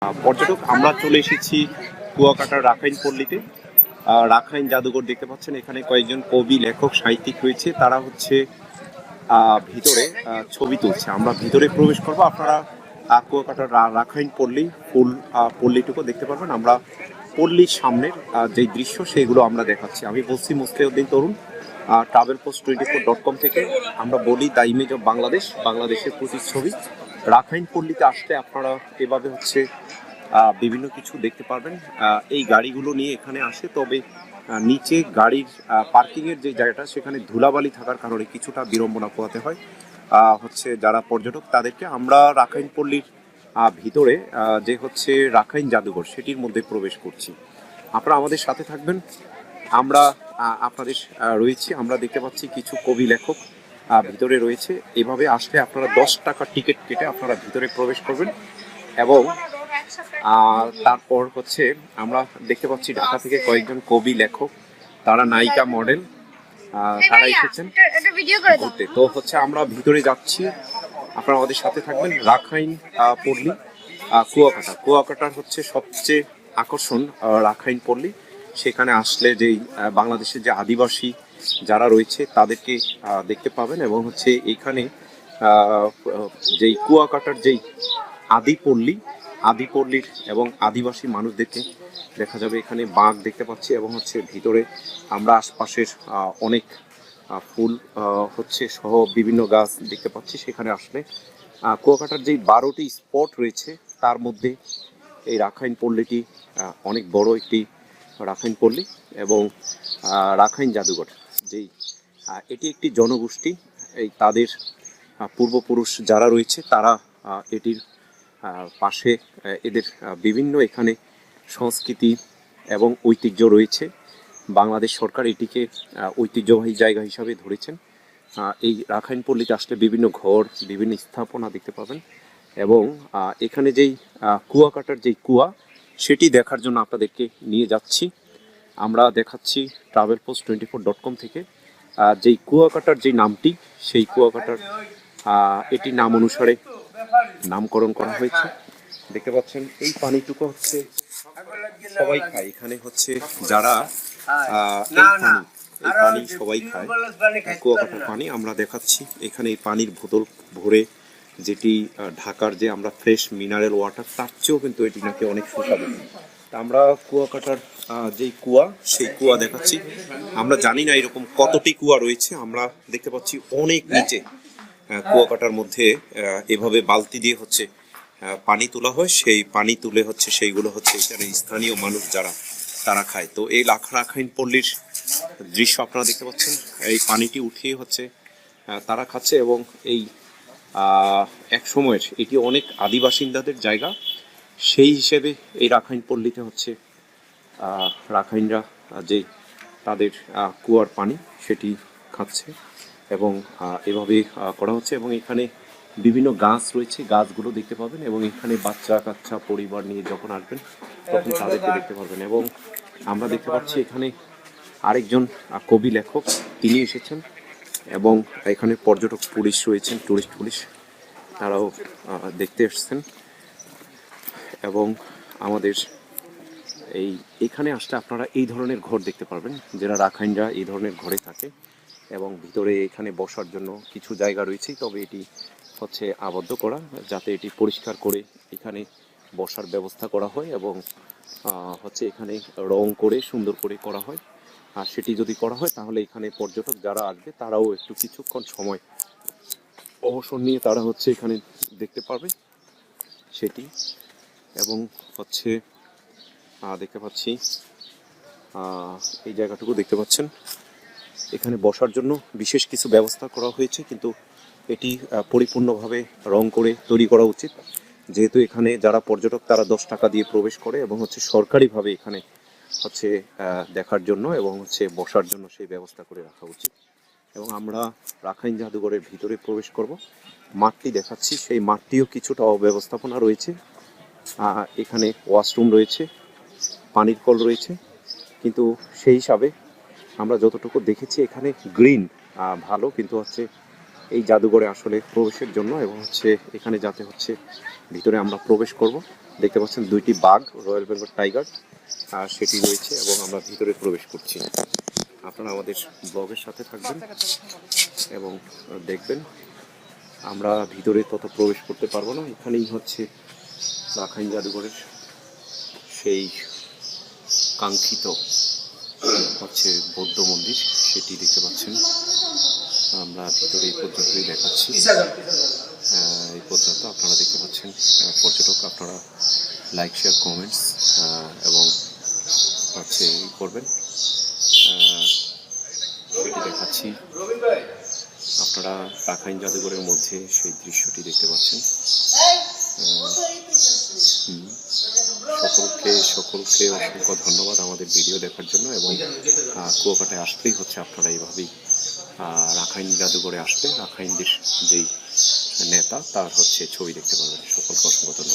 পর্যটক, আমরা চলে এসেছি কুয়াকাটার রাখাইন পল্লীতে রাখাইন জাদুঘর দেখতে পাচ্ছেন, এখানে কয়েকজন কবি, লেখক, সাহিত্যিক রয়েছে। তারা হচ্ছে ভিতরে ছবি তুলছে। আমরা ভিতরে প্রবেশ করব। আপনারা কুয়াকাটার রাখাইন পল্লী ফুল পল্লীটুকু দেখতে পারবেন। আমরা পল্লীর সামনের যে দৃশ্য, সেগুলো আমরা দেখাচ্ছি। আমি বলছি Musliuddin Tarun travel post twenty four dot com থেকে। আমরা বলি, দ্য ইমেজ অফ বাংলাদেশ বাংলাদেশের প্রতিচ্ছবি। রাখাইন পল্লীতে আসলে আপনারা এভাবে হচ্ছে বিভিন্ন কিছু দেখতে পারবেন। এই গাড়িগুলো নিয়ে এখানে আসে, তবে নিচে গাড়ির পার্কিংয়ের যে জায়গাটা, সেখানে ধুলাবালি থাকার কারণে কিছুটা বিড়ম্বনা পোহাতে হয়। হচ্ছে যারা পর্যটক, তাদেরকে আমরা রাখাইন পল্লীর ভিতরে যে হচ্ছে রাখাইন জাদুঘর, সেটির মধ্যে প্রবেশ করছি। আপনারা আমাদের সাথে থাকবেন। আমরা আপনাদের রয়েছি। আমরা দেখতে পাচ্ছি কিছু কবি লেখক। ভিতরে রয়েছে। এভাবে আসলে আপনারা দশ টাকার টিকিট কেটে আপনারা ভিতরে প্রবেশ করবেন এবং তারপর হচ্ছে আমরা দেখতে পাচ্ছি ঢাকা থেকে কয়েকজন কবি লেখক তারা নায়িকা মডেল তারা এসেছেন। ঘুরতে তো হচ্ছে আমরা ভিতরে যাচ্ছি। আপনারা আমাদের সাথে থাকবেন। রাখাইন পল্লী কুয়াকাটা। কুয়াকাটার হচ্ছে সবচেয়ে আকর্ষণ রাখাইন পল্লী। সেখানে আসলে যেই বাংলাদেশের যে আদিবাসী যারা রয়েছে তাদেরকে দেখতে পাবেন এবং হচ্ছে এইখানে আহ, যেই কুয়াকাটার যেই আদিপল্লী আদিপল্লীর এবং আদিবাসী মানুষদেরকে দেখা যাবে এখানে বাঘ দেখতে পাচ্ছি এবং হচ্ছে ভিতরে আমরা আশপাশের অনেক ফুল হচ্ছে সহ বিভিন্ন গাছ দেখতে পাচ্ছি সেখানে আসলে কুয়াকাটার যেই বারোটি স্পট রয়েছে তার মধ্যে এই রাখাইন পল্লীটি অনেক বড় একটি রাখাইন পল্লী এবং রাখাইন জাদুঘর। আহ, এটি একটি জনগোষ্ঠী এই তাদের পূর্বপুরুষ যারা রয়েছে তারা এটির পাশে এদের বিভিন্ন এখানে সংস্কৃতি এবং ঐতিহ্য রয়েছে। বাংলাদেশ সরকার এটিকে ঐতিহ্যবাহী জায়গা হিসাবে ধরেছেন। এই রাখাইন পল্লীতে আসলে বিভিন্ন ঘর বিভিন্ন স্থাপনা দেখতে পাবেন এবং এখানে যেই কুয়াকাটার যেই কুয়া সেটি দেখার জন্য আপনাদেরকে নিয়ে যাচ্ছি। আমরা দেখাচ্ছি travel post twenty four dot com থেকে যেই কুয়াকাটার যে নামটি, সেই কুয়াকাটার এটি নাম অনুসারে নামকরণ করা হয়েছে। দেখতে পাচ্ছেন, এই পানিটুকু হচ্ছে সবাই খায়। এখানে হচ্ছে যারা এই পানি এই পানি সবাই খায়। কুয়াকাটার পানি আমরা দেখাচ্ছি। এখানে এই পানির বোতল ভরে যেটি ঢাকার যে আমরা ফ্রেশ মিনারেল ওয়াটার তার চেয়েও কিন্তু এটি নাকি অনেক সুস্বাদু। আমরা কুয়াকাটার যেই কুয়া, সেই কুয়া দেখাচ্ছি। আমরা জানি না এরকম কতটি কুয়া রয়েছে। আমরা দেখতে পাচ্ছি অনেক নিচে কুয়াকাটার মধ্যে এভাবে বালতি দিয়ে হচ্ছে পানি তোলা হয়। সেই পানি তুলে হচ্ছে, সেইগুলো হচ্ছে এখানে স্থানীয় মানুষ যারা, তারা খায়। তো এই লাখা রাখাইন পল্লীর দৃশ্য আপনারা দেখতে পাচ্ছেন। এই পানিটি উঠিয়ে হচ্ছে তারা খাচ্ছে এবং এই এক সময়ের, এটি অনেক আদিবাসিন্দাদের জায়গা। সেই হিসেবে এই রাখাইন পল্লীতে হচ্ছে রাখাইনরা যে তাদের কুয়ার পানি সেটি খাচ্ছে এবং এভাবে করা হচ্ছে এবং এখানে বিভিন্ন গাছ রয়েছে, গাছগুলো দেখতে পাবেন এবং এখানে বাচ্চা কাচ্চা পরিবার নিয়ে যখন আসবেন, তখন তাদেরকে দেখতে পাবেন এবং আমরা দেখতে পাচ্ছি এখানে আরেকজন কবি লেখক, তিনি এসেছেন এবং এখানে পর্যটক পুলিশ রয়েছেন, টুরিস্ট পুলিশ, তারাও দেখতে এসেছেন। এবং আমাদের এই, এখানে আসলে আপনারা এই ধরনের ঘর দেখতে পারবেন যারা রাখাইনরা এই ধরনের ঘরে থাকে এবং ভিতরে এখানে বসার জন্য কিছু জায়গা রয়েছে। তবে এটি হচ্ছে আবদ্ধ করা, যাতে এটি পরিষ্কার করে এখানে বসার ব্যবস্থা করা হয় এবং হচ্ছে এখানে রং করে, সুন্দর করে করা হয়। আর সেটি যদি করা হয়, তাহলে এখানে পর্যটক যারা আসবে, তারাও একটু কিছুক্ষণ সময় অবসর নিয়ে তারা হচ্ছে এখানে দেখতে পারবে সেটি। এবং হচ্ছে দেখতে পাচ্ছি এই জায়গাটুকু দেখতে পাচ্ছেন। এখানে বসার জন্য বিশেষ কিছু ব্যবস্থা করা হয়েছে, কিন্তু এটি পরিপূর্ণভাবে রং করে তৈরি করা উচিত। যেহেতু এখানে যারা পর্যটক, তারা দশ টাকা দিয়ে প্রবেশ করে এবং হচ্ছে সরকারিভাবে এখানে হচ্ছে দেখার জন্য এবং হচ্ছে বসার জন্য সেই ব্যবস্থা করে রাখা উচিত। এবং আমরা রাখাইন জাদুঘরের ভিতরে প্রবেশ করব। মাঠটি দেখাচ্ছি, সেই মাঠটিও কিছুটা অব্যবস্থাপনা রয়েছে। এখানে ওয়াশরুম রয়েছে, পানির কল রয়েছে, কিন্তু সেই হিসাবে আমরা যতটুকু দেখেছি এখানে গ্রিন ভালো, কিন্তু হচ্ছে এই জাদুঘরে আসলে প্রবেশের জন্য এবং হচ্ছে এখানে যাতে হচ্ছে ভিতরে আমরা প্রবেশ করব। দেখতে পাচ্ছেন দুইটি বাঘ, রয়্যাল বেঙ্গল টাইগার আর সেটি রয়েছে এবং আমরা ভিতরে প্রবেশ করছি। আপনারা আমাদের ব্লগের সাথে থাকবেন এবং দেখবেন, আমরা ভিতরে তত প্রবেশ করতে পারব না। এখানেই হচ্ছে রাখাইন জাদুঘরের সেই কাঙ্ক্ষিত, হচ্ছে বৌদ্ধ মন্দির, সেটি দেখতে পাচ্ছেন। আমরা ভিতরে এই পর্যন্তই দেখাচ্ছি। এই পর্যন্ত আপনারা দেখতে পাচ্ছেন পর্যটক, আপনারা লাইক শেয়ার কমেন্টস এবং হচ্ছে করবেন। সেটি দেখাচ্ছি। আপনারা রাখাইন জাদুঘরের মধ্যে সেই দৃশ্যটি দেখতে পাচ্ছেন। সকলকে সকলকে অসংখ্য ধন্যবাদ আমাদের ভিডিও দেখার জন্য এবং কুয়াকাটায় আসলেই হচ্ছে আপনারা এইভাবেই। রাখাইন জাদুঘরে আসলে রাখাইনদের যেই নেতা, তার হচ্ছে ছবি দেখতে পারবেন। সকলকে অসংখ্য ধন্যবাদ।